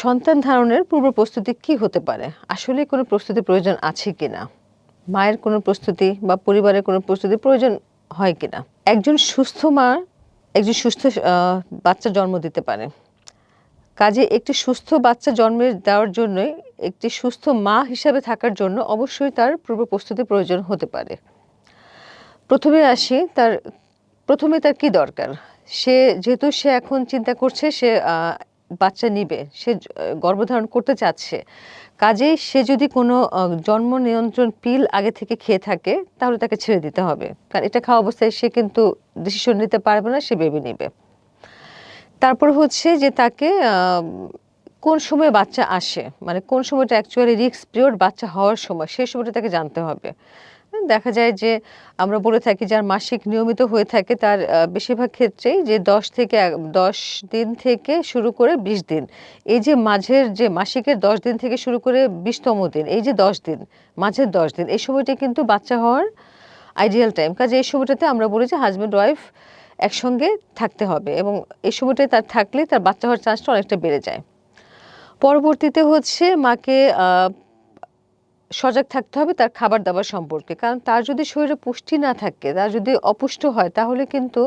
সন্তান ধারণের পূর্ব প্রস্তুতি কি হতে পারে? আসলে কোনো প্রস্তুতি প্রয়োজন আছে কি না মায়ের কোনো প্রস্তুতি বা পরিবারের কোনো প্রস্তুতি প্রয়োজন হয় কিনা? একজন সুস্থ মা একজন সুস্থ বাচ্চা জন্ম দিতে পারে। কাজে একটি সুস্থ বাচ্চা জন্মে দেওয়ার জন্যই একটি সুস্থ মা হিসাবে থাকার জন্য অবশ্যই তার পূর্ব প্রস্তুতি প্রয়োজন হতে পারে। প্রথমে আসি তার, প্রথমে তার কি দরকার? সে, যেহেতু সে এখন চিন্তা করছে, সে বাচ্চা নিবে, সে গর্ভধারণ করতে চাচ্ছে, কাজেই সে যদি কোনো জন্ম নিয়ন্ত্রণ পিল আগে থেকে খেয়ে থাকে, তাহলে তাকে ছেড়ে দিতে হবে। কারণ এটা খাওয়া অবস্থায় সে কিন্তু ডিসিশন নিতে পারবে না, সে বেবি নেবে। তারপর হচ্ছে যে তাকে কোন সময় বাচ্চা আসে মানে কোন সময়টা অ্যাকচুয়ালি রিক্স পিরিয়ড বাচ্চা হওয়ার সময় সেই সময়টা তাকে জানতে হবে। দেখা যায় যে আমরা বলে থাকি যার মাসিক নিয়মিত হয়ে থাকে তার বেশিরভাগ ক্ষেত্রেই যে দশ থেকে দশ দিন থেকে শুরু করে বিশ দিন। এই যে মাঝের যে মাসিকের দশ দিন থেকে শুরু করে বিশতম দিন, এই যে দশ দিন, মাঝের দশ দিন, এই সময়টা কিন্তু বাচ্চা হওয়ার আইডিয়াল টাইম কাজে এই সময়টাতে আমরা বলি যে হাজব্যান্ড ওয়াইফ একসঙ্গে থাকতে হবে এবং এই সময়টায় তার থাকলে তার বাচ্চা হওয়ার চান্সটা অনেকটা বেড়ে যায়। পরবর্তীতে হচ্ছে মাকে সজাগ থাকতে হবে তার খাবার দাবার সম্পর্কে। কারণ তার যদি শরীরে পুষ্টি না থাকে, তার যদি অপুষ্ট হয়, তাহলে কিন্তু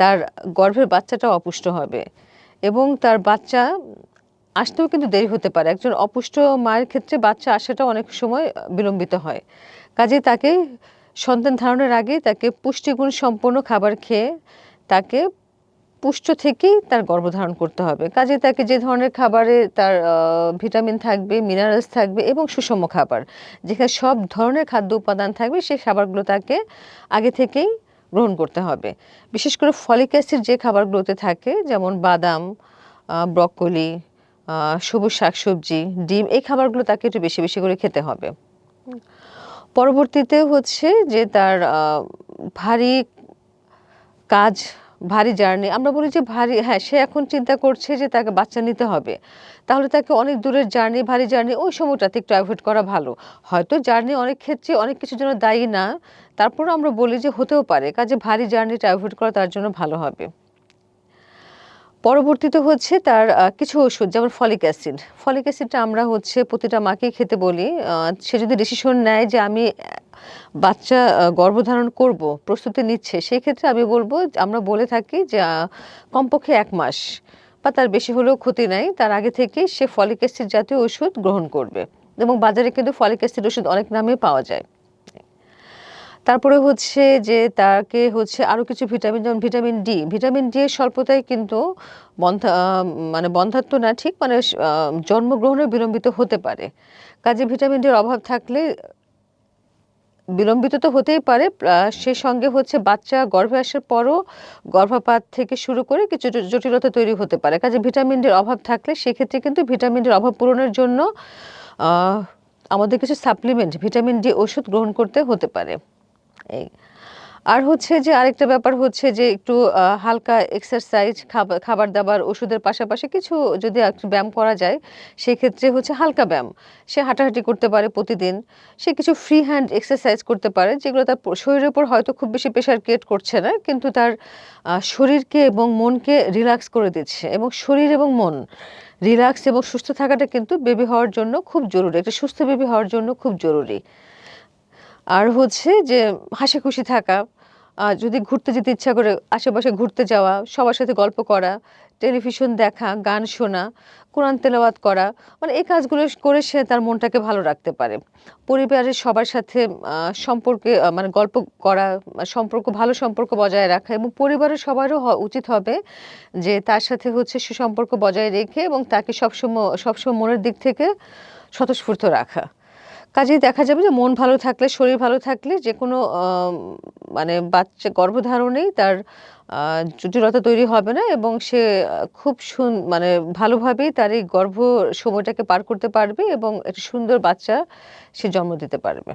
তার গর্ভের বাচ্চাটা অপুষ্ট হবে। এবং তার বাচ্চা আসতেও কিন্তু দেরি হতে পারে। একজন অপুষ্ট মায়ের ক্ষেত্রে বাচ্চা আসাটা অনেক সময় বিলম্বিত হয়। কাজে তাকে সন্তান ধারণের আগে তাকে পুষ্টিগুণ সম্পন্ন খাবার খেয়ে তাকে পুষ্ট থেকেই তার গর্ভধারণ করতে হবে। কাজে তাকে যে ধরনের খাবারে তার ভিটামিন থাকবে মিনারেলস থাকবে এবং সুষম খাবার, যেখানে সব ধরনের খাদ্য উপাদান থাকবে, সেই খাবারগুলো তাকে আগে থেকেই গ্রহণ করতে হবে। বিশেষ করে ফলিক অ্যাসিড যে খাবারগুলোতে থাকে, যেমন বাদাম ব্রকলি সবুজ শাকসবজি, ডিম, এই খাবারগুলো তাকে একটু বেশি বেশি করে খেতে হবে। পরবর্তীতে হচ্ছে যে তার ভারী কাজ ভারী জার্নি আমরা বলি যে ভারী হ্যাঁ সে এখন চিন্তা করছে যে তাকে বাচ্চা নিতে হবে। তাহলে তাকে অনেক দূরের জার্নি ভারী জার্নি ওই সময়টাতে একটু অ্যাভয়েড করা ভালো। হয়তো জার্নি অনেক ক্ষেত্রে অনেক কিছুর জন্য দায়ী না, তারপরও আমরা বলি যে হতেও পারে। কাজে ভারী জার্নিটা অ্যাভয়েড করা তার জন্য ভালো হবে। পরবর্তীতে হচ্ছে তার কিছু ওষুধ, যেমন ফলিক অ্যাসিড। ফলিক অ্যাসিডটা আমরা হচ্ছে প্রতিটা মাকেই খেতে বলি। সে যদি ডিসিশন নেয় যে আমি বাচ্চা গর্ভধারণ করব, প্রস্তুতি নিচ্ছে সেই ক্ষেত্রে আমি বলব, আমরা বলে থাকি যে কমপক্ষে এক মাস বা তার বেশি হলেও ক্ষতি নাই। তার আগে থেকে সে ফলিক অ্যাসিড জাতীয় ওষুধ গ্রহণ করবে এবং বাজারে কিন্তু ফলিক অ্যাসিড ওষুধ অনেক নামে পাওয়া যায়। তারপরে হচ্ছে যে, তাকে হচ্ছে আরও কিছু ভিটামিন, যেমন ভিটামিন ডি। ভিটামিন ডি এর স্বল্পতায় কিন্তু বন্ধা মানে বন্ধাত্ব না, ঠিক মানে জন্মগ্রহণে বিলম্বিত হতে পারে। কাজে ভিটামিন ডির অভাব থাকলে বিলম্বিত তো হতেই পারে সে সঙ্গে হচ্ছে বাচ্চা গর্ভে আসার পরও গর্ভপাত থেকে শুরু করে কিছু জটিলতা তৈরি হতে পারে। কাজে ভিটামিন ডির অভাব থাকলে সেক্ষেত্রে কিন্তু ভিটামিন ডির অভাব পূরণের জন্য আমাদের কিছু সাপ্লিমেন্ট, ভিটামিন ডি ওষুধ গ্রহণ করতে হতে পারে। এই আর হচ্ছে যে আরেকটা ব্যাপার হচ্ছে যে একটু হালকা এক্সারসাইজ খাবার দাবার, ওষুধের পাশাপাশি কিছু যদি একটু ব্যায়াম করা যায়, সেক্ষেত্রে হচ্ছে হালকা ব্যায়াম। সে হাঁটাহাঁটি করতে পারে প্রতিদিন। সে কিছু ফ্রি হ্যান্ড এক্সারসাইজ করতে পারে, যেগুলো তার শরীরের উপর হয়তো খুব বেশি প্রেশার ক্রিয়েট করছে না, কিন্তু তার শরীরকে এবং মনকে রিল্যাক্স করে দিচ্ছে। এবং শরীর এবং মন রিল্যাক্স এবং সুস্থ থাকাটা কিন্তু বেবি হওয়ার জন্য খুব জরুরি। একটা সুস্থ বেবি হওয়ার জন্য খুব জরুরি। আর হচ্ছে যে হাসি খুশি থাকা যদি ঘুরতে যেতে ইচ্ছা করে আশেপাশে ঘুরতে যাওয়া, সবার সাথে গল্প করা, টেলিভিশন দেখা, গান শোনা, কোরআন তেলাওয়াত করা মানে এই কাজগুলো করে সে তার মনটাকে ভালো রাখতে পারে। পরিবারের সবার সাথে সম্পর্কে মানে গল্প করা সম্পর্ক, ভালো সম্পর্ক বজায় রাখা এবং পরিবারের সবারও উচিত হবে যে তার সাথে হচ্ছে সুসম্পর্ক বজায় রেখে এবং তাকে সবসময় সবসময় মনের দিক থেকে স্বতঃস্ফূর্ত রাখা। কাজেই দেখা যাবে যে মন ভালো থাকলে, শরীর ভালো থাকলে যে কোনো মানে বাচ্চা গর্ভধারণেই তার জটিলতা তৈরি হবে না এবং সে খুব সুন মানে ভালোভাবেই তার এই গর্ভ সময়টাকে পার করতে পারবে এবং একটা সুন্দর বাচ্চা সে জন্ম দিতে পারবে।